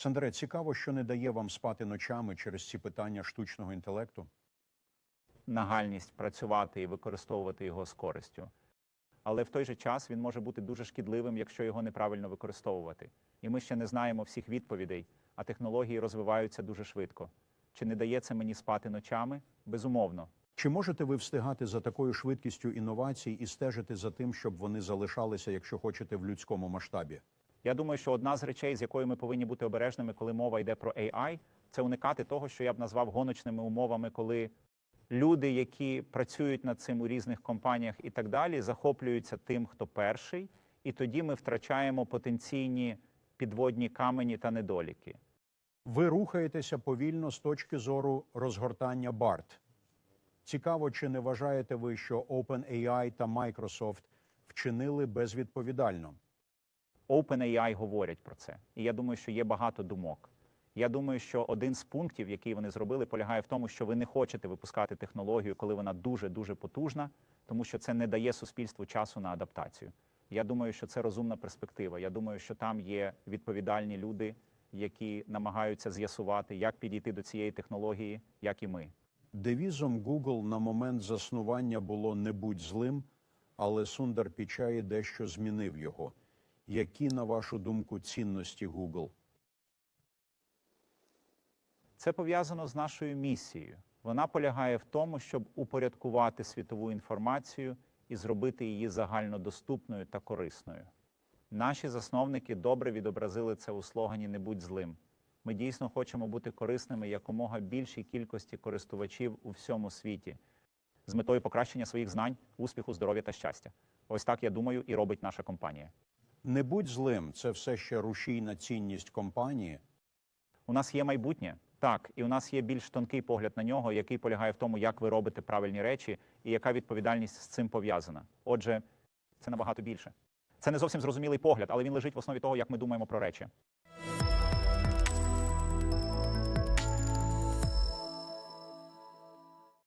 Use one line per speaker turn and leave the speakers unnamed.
Сандре, цікаво, що не дає вам спати ночами через ці питання штучного інтелекту.
нагальність працювати і використовувати його з користю. Але в той же час він може бути дуже шкідливим, якщо його неправильно використовувати. І ми ще не знаємо всіх відповідей, а технології розвиваються дуже швидко. Чи не дає це мені спати ночами? Безумовно.
Чи можете ви встигати за такою швидкістю інновацій і стежити за тим, щоб вони залишалися, якщо хочете, в людському масштабі?
Я думаю, що одна з речей, з якою ми повинні бути обережними, коли мова йде про AI, це уникати того, що я б назвав гоночними умовами, коли люди, які працюють над цим у різних компаніях і так далі, захоплюються тим, хто перший, і тоді ми втрачаємо потенційні підводні камені та недоліки.
Ви рухаєтеся повільно з точки зору розгортання BART. Цікаво, чи не вважаєте ви, що OpenAI та Microsoft вчинили безвідповідально?
OpenAI говорять про це, і я думаю, що є багато думок. Я думаю, що один з пунктів, який вони зробили, полягає в тому, що ви не хочете випускати технологію, коли вона дуже дуже потужна, тому що це не дає суспільству часу на адаптацію. Я думаю, що це розумна перспектива. Я думаю, що там є відповідальні люди, які намагаються з'ясувати, як підійти до цієї технології, як і ми.
Девізом Google на момент заснування було не будь злим, але Сундар Пічаї дещо змінив його. Які, на вашу думку, цінності Google?
Це пов'язано з нашою місією. Вона полягає в тому, щоб упорядкувати світову інформацію і зробити її загальнодоступною та корисною. Наші засновники добре відобразили це у слогані Не будь злим. Ми дійсно хочемо бути корисними якомога більшій кількості користувачів у всьому світі з метою покращення своїх знань, успіху, здоров'я та щастя. Ось так я думаю, і робить наша компанія.
Не будь злим це все ще рушійна цінність компанії.
У нас є майбутнє, так, і у нас є більш тонкий погляд на нього, який полягає в тому, як ви робите правильні речі і яка відповідальність з цим пов'язана. Отже, це набагато більше. Це не зовсім зрозумілий погляд, але він лежить в основі того, як ми думаємо про речі.